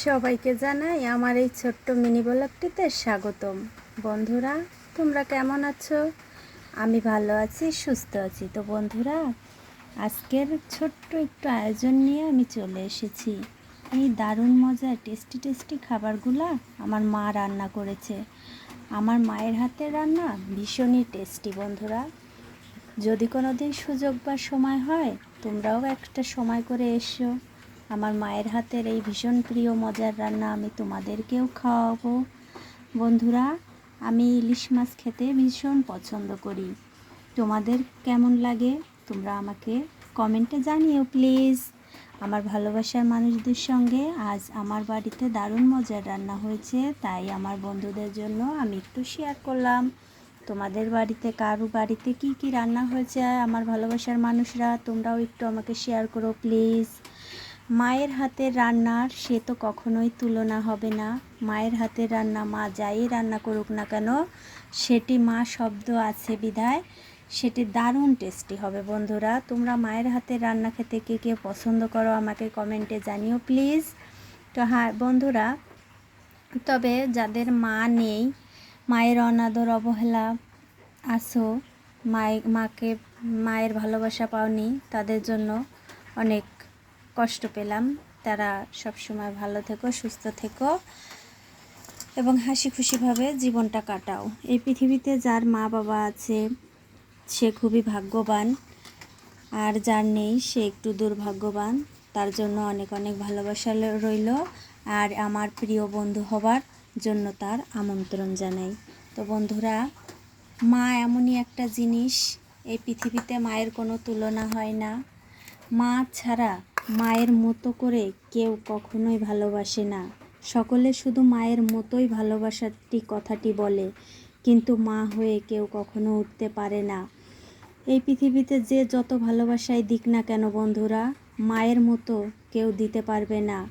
সবাইকে জানাই আমার এই ছোট্ট মিনি ব্লগটিতে স্বাগতম। বন্ধুরা, তোমরা কেমন আছো? আমি ভালো আছি, সুস্থ আছি। তো বন্ধুরা, আজকের ছোট্ট একটু আয়োজন নিয়ে আমি চলে এসেছি। এই দারুণ মজার টেস্টি টেস্টি খাবারগুলা আমার মা রান্না করেছে। আমার মায়ের হাতের রান্না ভীষণই টেস্টি, বন্ধুরা। যদি কোনো দিন সুযোগ বা সময় হয়, তোমরাও একটা সময় করে এসো। আমার মায়ের হাতের এই ভীষণ প্রিয় মজার রান্না আমি তোমাদেরকেও খাওয়াবো। বন্ধুরা, আমি ইলিশ মাছ খেতে ভীষণ পছন্দ করি। তোমাদের কেমন লাগে তোমরা আমাকে কমেন্টে জানিও, প্লিজ। আমার ভালোবাসার মানুষদের সঙ্গে আজ আমার বাড়িতে দারুণ মজার রান্না হয়েছে, তাই আমার বন্ধুদের জন্য আমি একটু শেয়ার করলাম। তোমাদের বাড়িতে, কারও বাড়িতে কি কি রান্না হয়েছে? আমার ভালোবাসার মানুষরা, তোমরাও একটু আমাকে শেয়ার করো, প্লিজ। মায়ের হাতের রান্নার সে তো কখনোই তুলনা হবে না। মায়ের হাতের রান্না মা যাই রান্না করুক না কেন, সেটি মা শব্দ আছে বিধায়, সেটি দারুণ টেস্টি হবে বন্ধুরা। তোমরা মায়ের হাতের রান্না খেতে কে কে পছন্দ করো আমাকে কমেন্টে জানিও প্লিজ তো হ্যাঁ বন্ধুরা, তবে যাদের মা নেই, মায়ের অনাদর অবহেলা আসো মায়ে, মাকে, মায়ের ভালোবাসা পাওনি, তাদের জন্য অনেক কষ্ট পেলাম। তারা সব সময় ভালো থেকো, সুস্থ থেকো এবং হাসি খুশিভাবে জীবনটা কাটাও। এই পৃথিবীতে যার মা বাবা আছে, সে খুবই ভাগ্যবান। আর যার নেই, সে একটু দুর্ভাগ্যবান। তার জন্য অনেক অনেক ভালোবাসা রইল। আর আমার প্রিয় বন্ধু হবার জন্য তার আমন্ত্রণ জানাই। তো বন্ধুরা, মা এমনই একটা জিনিস। এই পৃথিবীতে মায়ের কোনো তুলনা হয় না। মা ছাড়া মায়ের মতো করে কেউ কখনোই ভালোবাসে না। সকলে শুধু মায়ের মতোই ভালোবাসাটি কথাটি বলে, কিন্তু মা হয়ে কেউ কখনো উঠতে পারে না। এই পৃথিবীতে যে যত ভালোবাসাই দিক না কেন বন্ধুরা, মায়ের মতো কেউ দিতে পারবে না।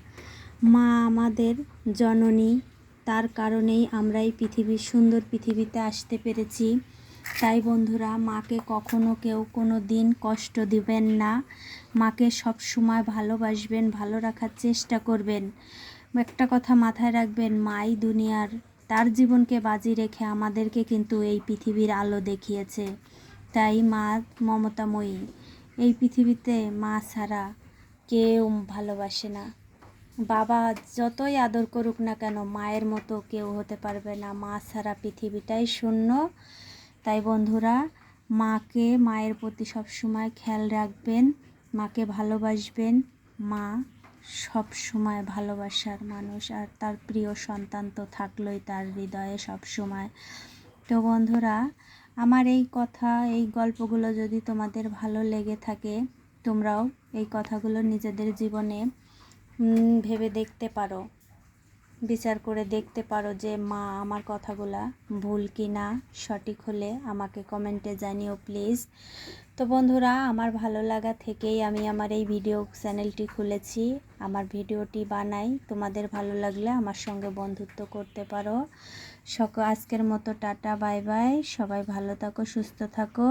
মা আমাদের জননী, তার কারণেই আমরা এই পৃথিবীর সুন্দর পৃথিবীতে আসতে পেরেছি। তাই বন্ধুরা, মাকে কখনো কেউ কোনো দিন কষ্ট দিবেন না। মাকে সব সময় ভালোবাসবেন, ভালো রাখার চেষ্টা করবেন। একটা কথা মাথায় রাখবেন, মাই দুনিয়ার তার জীবনকে বাজি রেখে আমাদেরকে কিন্তু এই পৃথিবীর আলো দেখিয়েছে। তাই মা মমতাময়ী, এই পৃথিবীতে মা ছাড়া কেউ ভালোবাসে না। বাবা যতই আদর করুক না কেন, মায়ের মতো কেউ হতে পারবে না। মা ছাড়া পৃথিবীটাই শূন্য। তাই বন্ধুরা, মাকে, মায়ের প্রতি সব সময় খেয়াল রাখবেন, মাকে ভালোবাসবেন। মা সব সময় ভালোবাসার মানুষ আর তার প্রিয় সন্তান তো থাকলোই তার হৃদয়ে সব সময় তো বন্ধুরা, আমার এই কথা, এই গল্পগুলো যদি তোমাদের ভালো লেগে থাকে, তোমরাও এই কথাগুলো নিজেদের জীবনে ভেবে দেখতে পারো। বিচার করে দেখতে পারো যে, মা, আমার কথাগুলা ভুল কি না সঠিক হলে আমাকে কমেন্টে জানিও প্লিজ তো বন্ধুরা, আমার ভালো লাগা থেকেই আমি আমার এই ভিডিও চ্যানেলটি খুলেছি। আমার ভিডিওটি বানাই, তোমাদের ভালো লাগলে আমার সঙ্গে বন্ধুত্ব করতে পারো। সক, আজকের মতো টাটা বাই বাই সবাই ভালো থাকো, সুস্থ থাকো।